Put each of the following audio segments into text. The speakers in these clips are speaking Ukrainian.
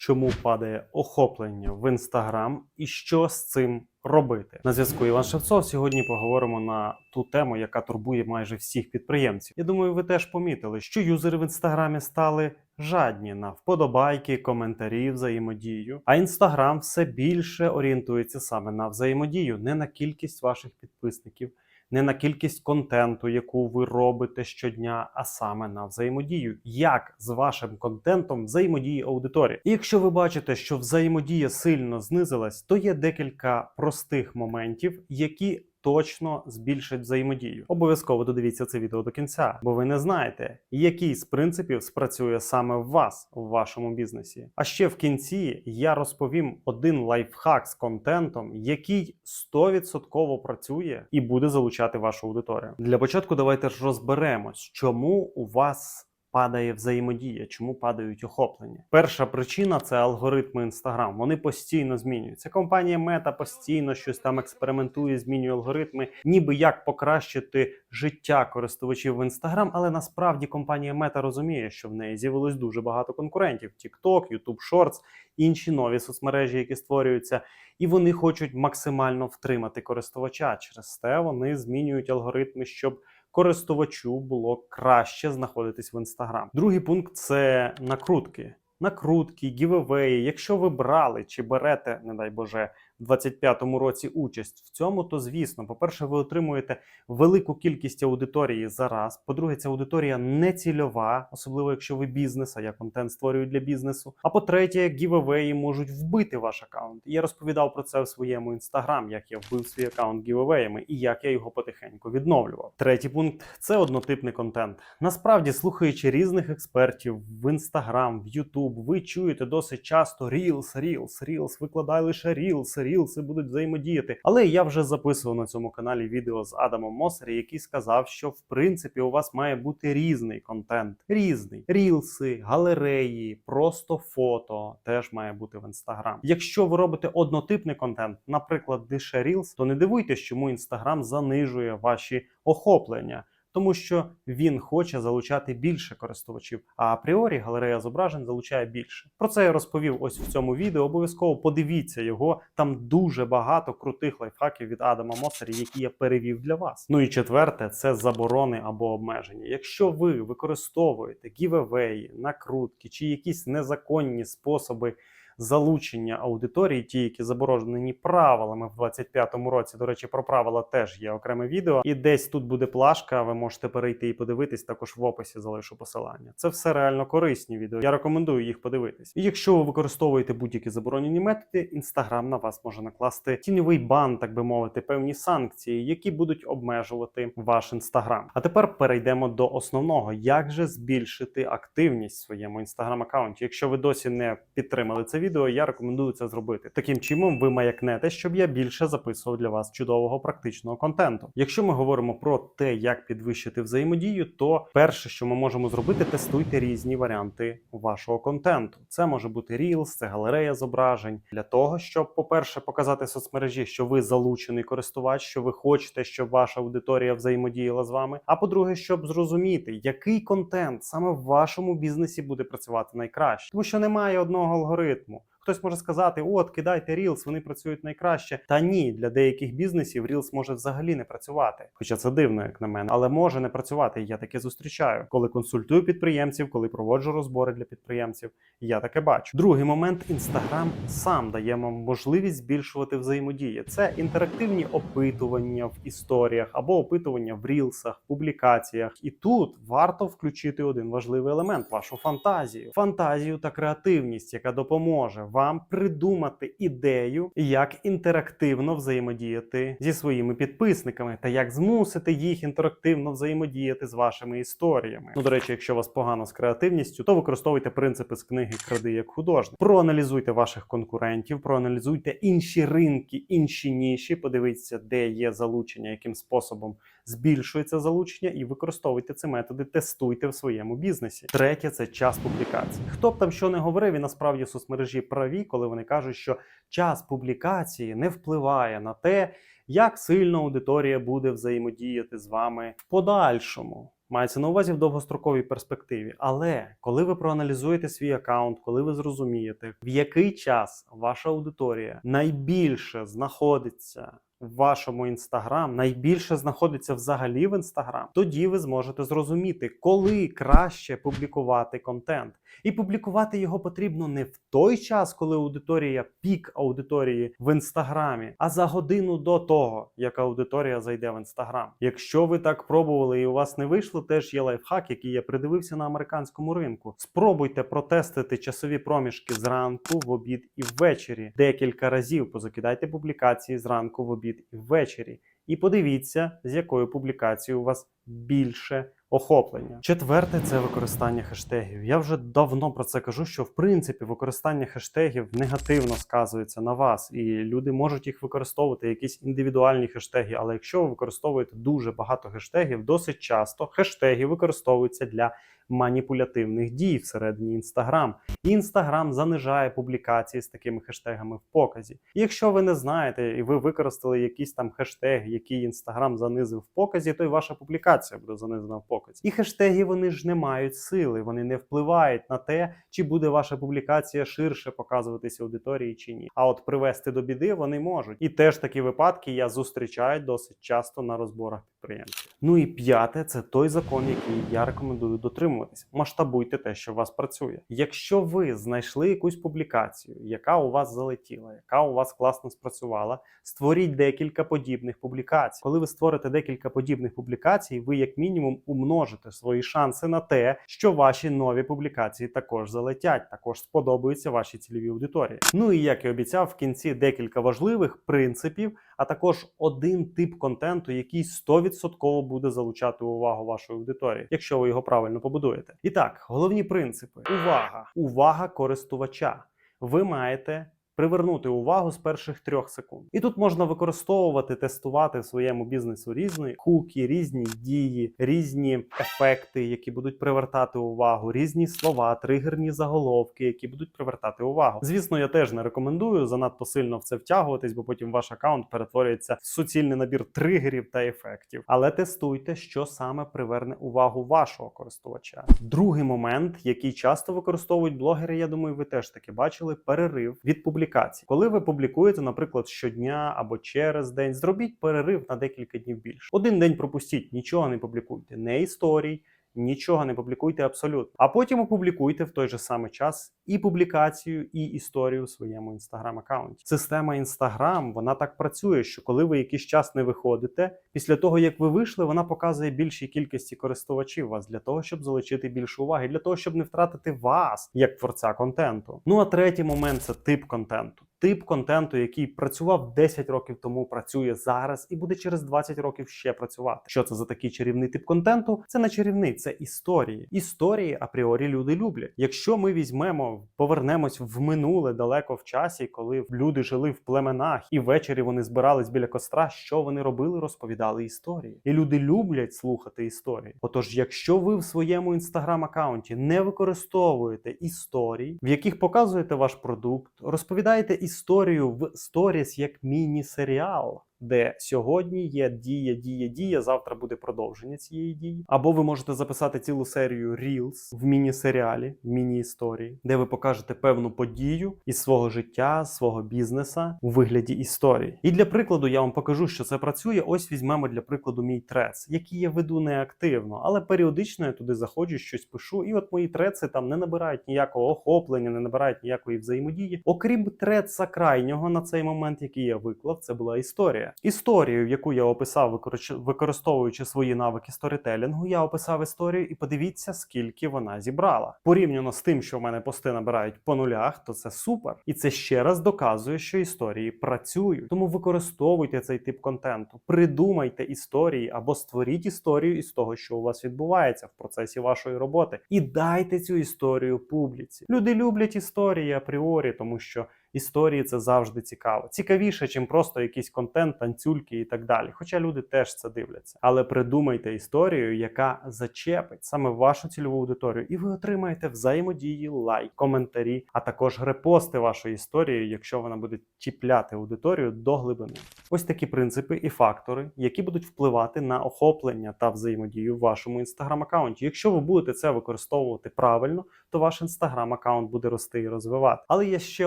чому падає охоплення в інстаграм і що з цим робити. На зв'язку Іван Шевцов. Сьогодні поговоримо на ту тему, яка турбує майже всіх підприємців. Я думаю, ви теж помітили, що юзери в інстаграмі стали жадні на вподобайки, коментарі, взаємодію. А інстаграм все більше орієнтується саме на взаємодію, не на кількість ваших підписників. Не на кількість контенту, яку ви робите щодня, а саме на взаємодію. Як з вашим контентом взаємодіє аудиторія? І якщо ви бачите, що взаємодія сильно знизилась, то є декілька простих моментів, які точно збільшать взаємодію. Обов'язково додивіться це відео до кінця, бо ви не знаєте, який з принципів спрацює саме в вас в вашому бізнесі. А ще в кінці я розповім один лайфхак з контентом, який 100% працює і буде залучати вашу аудиторію. Для початку давайте ж розберемось, чому у вас. Падає взаємодія, чому падають охоплення. Перша причина це алгоритми Instagram. Вони постійно змінюються. Компанія Meta постійно щось там експериментує, змінює алгоритми, ніби як покращити життя користувачів в Instagram, але насправді компанія Meta розуміє, що в неї з'явилось дуже багато конкурентів: TikTok, YouTube Shorts, інші нові соцмережі, які створюються, і вони хочуть максимально втримати користувача. Через те вони змінюють алгоритми, щоб користувачу було краще знаходитись в інстаграм. Другий пункт це накрутки. Накрутки, гівевеї. Якщо ви брали чи берете, не дай Боже, 25-му році участь в цьому, то звісно, по-перше, ви отримуєте велику кількість аудиторії за раз. По-друге, ця аудиторія не цільова, особливо якщо ви бізнес, а я контент створюю для бізнесу. А по-третє, гівевеї можуть вбити ваш аккаунт. Я розповідав про це в своєму інстаграм, як я вбив свій аккаунт гівевеями і як я його потихеньку відновлював. Третій пункт це однотипний контент. Насправді, слухаючи різних експертів в інстаграм, в Ютуб, ви чуєте досить часто Reels, Reels, Reels, викладай лише Reels, Reels будуть взаємодіяти. Але я вже записував на цьому каналі відео з Адамом Мосері, який сказав, що в принципі у вас має бути різний контент. Різний рілси, галереї, просто фото теж має бути в інстаграм. Якщо ви робите однотипний контент, наприклад, лише Reels, то не дивуйтесь, чому інстаграм занижує ваші охоплення тому що він хоче залучати більше користувачів. А апріорі галерея зображень залучає більше. Про це я розповів ось в цьому відео. Обов'язково подивіться його. Там дуже багато крутих лайфхаків від Адама Мосері, які я перевів для вас. Ну і четверте це заборони або обмеження. Якщо ви використовуєте гівевеї, накрутки чи якісь незаконні способи залучення аудиторії, ті, які заборонені правилами в 25-му році. До речі, про правила теж є окреме відео. І десь тут буде плашка. Ви можете перейти і подивитись. Також в описі залишу посилання. Це все реально корисні відео. Я рекомендую їх подивитись. І якщо ви використовуєте будь-які заборонені методи, інстаграм на вас може накласти тіньовий бан, так би мовити, певні санкції, які будуть обмежувати ваш інстаграм. А тепер перейдемо до основного: як же збільшити активність в своєму інстаграм аккаунті. Якщо ви досі не підтримали це відео, я рекомендую це зробити. Таким чином, ви маякнете, щоб я більше записував для вас чудового практичного контенту. Якщо ми говоримо про те, як підвищити взаємодію, то перше, що ми можемо зробити, тестуйте різні варіанти вашого контенту. Це може бути Reels, це галерея зображень для того, щоб, по-перше, показати соцмережі, що ви залучений користувач, що ви хочете, щоб ваша аудиторія взаємодіяла з вами. А по-друге, щоб зрозуміти, який контент саме в вашому бізнесі буде працювати найкраще, тому що немає одного алгоритму. Хтось може сказати, от кидайте Reels, вони працюють найкраще. Та ні, для деяких бізнесів Reels може взагалі не працювати. Хоча це дивно, як на мене, але може не працювати. Я таке зустрічаю, коли консультую підприємців, коли проводжу розбори для підприємців. Я таке бачу. Другий момент Instagram сам дає вам можливість збільшувати взаємодії. Це інтерактивні опитування в історіях або опитування в рілсах, публікаціях. І тут варто включити один важливий елемент вашу фантазію, фантазію та креативність, яка допоможе вам придумати ідею, як інтерактивно взаємодіяти зі своїми підписниками, та як змусити їх інтерактивно взаємодіяти з вашими історіями. Ну, до речі, якщо у вас погано з креативністю, то використовуйте принципи з книги Кради як художник. Проаналізуйте ваших конкурентів, проаналізуйте інші ринки, інші ніші. Подивіться, де є залучення, яким способом збільшується залучення, і використовуйте ці методи, тестуйте в своєму бізнесі. Третє це час публікації. Хто б там що не говорив, і насправді соцмережі праві, коли вони кажуть, що час публікації не впливає на те, як сильно аудиторія буде взаємодіяти з вами в подальшому. Мається на увазі в довгостроковій перспективі. Але коли ви проаналізуєте свій аккаунт, коли ви зрозумієте, в який час ваша аудиторія найбільше знаходиться в вашому інстаграм, найбільше знаходиться взагалі в інстаграм, тоді ви зможете зрозуміти, коли краще публікувати контент. І публікувати його потрібно не в той час, коли аудиторія пік аудиторії в інстаграмі, а за годину до того, як аудиторія зайде в інстаграм. Якщо ви так пробували і у вас не вийшло, теж є лайфхак, який я придивився на американському ринку. Спробуйте протестити часові проміжки зранку, в обід і ввечері. Декілька разів позакидайте публікації зранку, в обід і ввечері. І подивіться, з якою публікацією у вас більше охоплення. Четверте це використання хештегів. Я вже давно про це кажу, що в принципі використання хештегів негативно сказується на вас, і люди можуть їх використовувати, якісь індивідуальні хештеги. Але якщо ви використовуєте дуже багато хештегів, досить часто хештеги використовуються для маніпулятивних дій всередині Інстаграм. І Інстаграм занижає публікації з такими хештегами в показі. І якщо ви не знаєте і ви використали якісь там хештеги, які Інстаграм занизив в показі, то й ваша публікація буде занизена в показі. І хештеги вони ж не мають сили, вони не впливають на те, чи буде ваша публікація ширше показуватися аудиторії чи ні. А от привести до біди вони можуть. І теж такі випадки я зустрічаю досить часто на розборах підприємців. Ну і п'яте це той закон, який я рекомендую дотримуватись. Масштабуйте те, що у вас працює. Якщо ви знайшли якусь публікацію, яка у вас залетіла, яка у вас класно спрацювала, створіть декілька подібних публікацій. Коли ви створите декілька подібних публікацій, ви як мінімум умножите свої шанси на те, що ваші нові публікації також залетять, також сподобаються вашій цільовій аудиторії. Ну і як і обіцяв, в кінці декілька важливих принципів, а також один тип контенту, який 100% буде залучати увагу вашої аудиторії, якщо ви його правильно побудуєте. І так, головні принципи: увага, увага користувача. Ви маєте привернути увагу з перших трьох секунд. І тут можна використовувати, тестувати в своєму бізнесу різні хуки, різні дії, різні ефекти, які будуть привертати увагу, різні слова, тригерні заголовки, які будуть привертати увагу. Звісно, я теж не рекомендую занадто сильно в це втягуватись, бо потім ваш аккаунт перетворюється в суцільний набір тригерів та ефектів. Але тестуйте, що саме приверне увагу вашого користувача. Другий момент, який часто використовують блогери, я думаю, ви теж таки бачили перерив від публікації. Коли ви публікуєте, наприклад, щодня або через день, зробіть перерив на декілька днів більше. Один день пропустіть, нічого не публікуйте, не історій. Нічого не публікуйте абсолютно. А потім опублікуйте в той же самий час і публікацію, і історію в своєму інстаграм аккаунті. Система інстаграм вона так працює, що коли ви якийсь час не виходите, після того як ви вийшли, вона показує більшій кількості користувачів вас для того, щоб залучити більше уваги, для того, щоб не втратити вас як творця контенту. Ну а третій момент це тип контенту. Тип контенту, який працював 10 років тому, працює зараз і буде через 20 років ще працювати. Що це за такий чарівний тип контенту? Це не чарівний, це історії. Історії апріорі люди люблять. Якщо ми візьмемо, повернемось в минуле далеко в часі, коли люди жили в племенах і ввечері вони збирались біля костра, що вони робили, розповідали історії. І люди люблять слухати історії. Отож, якщо ви в своєму інстаграм-аккаунті не використовуєте історій, в яких показуєте ваш продукт, розповідаєте історію в сторіс як міні-серіал. Де сьогодні є дія, дія, дія, завтра буде продовження цієї дії. Або ви можете записати цілу серію Reels в міні-серіалі, в міні-історії, де ви покажете певну подію із свого життя, свого бізнеса у вигляді історії. І для прикладу я вам покажу, що це працює. Ось візьмемо для прикладу мій трец, який я веду не активно, але періодично я туди заходжу, щось пишу. І от мої треци там не набирають ніякого охоплення, не набирають ніякої взаємодії. Окрім треца крайнього на цей момент, який я виклав, це була історія. Історію, яку я описав, використовуючи свої навики сторітелінгу, я описав історію і подивіться, скільки вона зібрала. Порівняно з тим, що в мене пости набирають по нулях, то це супер. І це ще раз доказує, що історії працюють. Тому використовуйте цей тип контенту, придумайте історії або створіть історію із того, що у вас відбувається в процесі вашої роботи, і дайте цю історію публіці. Люди люблять історії апріорі, тому що Історії це завжди цікаво. Цікавіше, чим просто якийсь контент, танцюльки і так далі. Хоча люди теж це дивляться. Але придумайте історію, яка зачепить саме вашу цільову аудиторію, і ви отримаєте взаємодії, лайк, коментарі, а також репости вашої історії, якщо вона буде чіпляти аудиторію до глибини. Ось такі принципи і фактори, які будуть впливати на охоплення та взаємодію в вашому інстаграм-аккаунті. Якщо ви будете це використовувати правильно, то ваш інстаграм-аккаунт буде рости і розвивати. Але є ще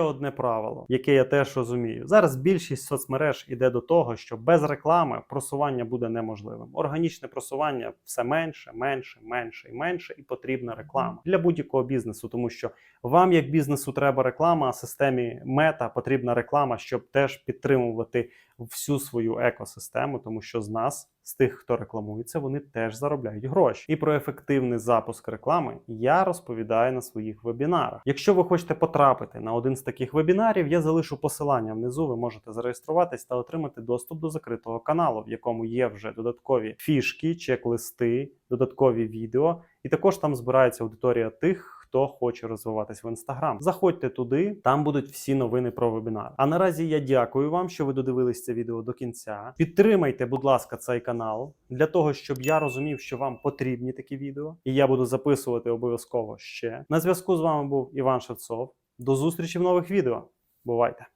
одне правило, яке я теж розумію. Зараз більшість соцмереж іде до того, що без реклами просування буде неможливим. Органічне просування все менше, менше, менше і менше, і потрібна реклама для будь-якого бізнесу, тому що вам, як бізнесу, треба реклама, а системі мета потрібна реклама, щоб теж підтримувати всю свою екосистему, тому що з нас, з тих, хто рекламується, вони теж заробляють гроші. І про ефективний запуск реклами я розповідаю на своїх вебінарах. Якщо ви хочете потрапити на один з таких вебінарів, я залишу посилання внизу. Ви можете зареєструватись та отримати доступ до закритого каналу, в якому є вже додаткові фішки, чек-листи, додаткові відео, і також там збирається аудиторія тих. Хто хоче розвиватись в інстаграм, заходьте туди, там будуть всі новини про вебінар. А наразі я дякую вам, що ви додивились це відео до кінця. Підтримайте, будь ласка, цей канал для того, щоб я розумів, що вам потрібні такі відео, і я буду записувати обов'язково ще. На зв'язку з вами був Іван Шевцов. До зустрічі в нових відео. Бувайте!